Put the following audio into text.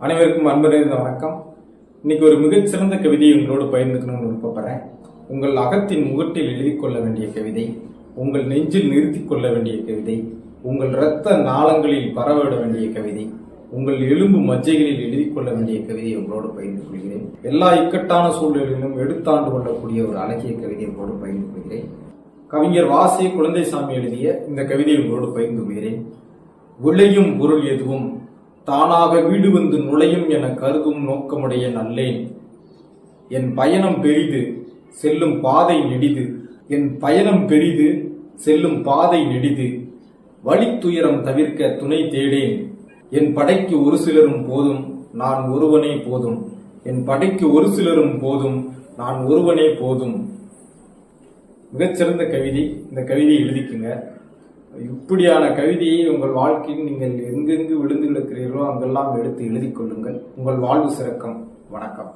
அனைவருக்கும் அன்பு நிறைந்த வணக்கம். இன்னைக்கு ஒரு மிகச்சிறந்த கவிதையை உங்களோடு பகிர்ந்துக்கணும்னு விருப்பப்படுறேன். உங்கள் அகத்தின் முகட்டில் எழுதி கொள்ள வேண்டிய கவிதை உங்கள் நெஞ்சில் நிறுத்திக் கொள்ள வேண்டிய கவிதை உங்கள் இரத்த நாளங்களில் பரவிட வேண்டிய கவிதை உங்கள் எலும்பு மஜ்ஜைகளில் எழுதி கொள்ள வேண்டிய கவிதையை உங்களோடு பகிர்ந்து கொள்கிறேன் எல்லா இக்கட்டான சூழ்நிலையிலும் எடுத்தாண்டு கொள்ளக்கூடிய ஒரு அழகிய கவிதையை உங்களோடு பகிர்ந்து கொள்கிறேன் கவிஞர் வாசி குழந்தைசாமி எழுதிய இந்த கவிதையை உங்களோடு பகிர்ந்து கொள்கிறேன் விளையும் பொருள் எதுவும் தானாக வீடு வந்து நுழையும் என கருதும் நோக்கமுடைய நல்லேன். என் பயணம் பெரிது செல்லும் பாதை நெடிது. என் பயணம் பெரிது செல்லும் பாதை நெடிது. வழித்துயரம் தவிர்க்க துணை தேடேன். என் படைக்கு ஒரு சிலரும் போதும் நான் ஒருவனே போதும். என் படைக்கு ஒரு சிலரும் போதும் நான் ஒருவனே போதும். மிகச்சிறந்த கவிதை. இந்த கவிதையை எழுதிக்குங்க. இப்படியான கவிதையை உங்கள் வாழ்க்கையில் நீங்கள் எங்கெங்கு விழுந்து கிடக்கிறீர்களோ அங்கெல்லாம் எடுத்து எழுதிக் கொள்ளுங்கள். உங்கள் வாழ்வு சிறக்கம். வணக்கம்.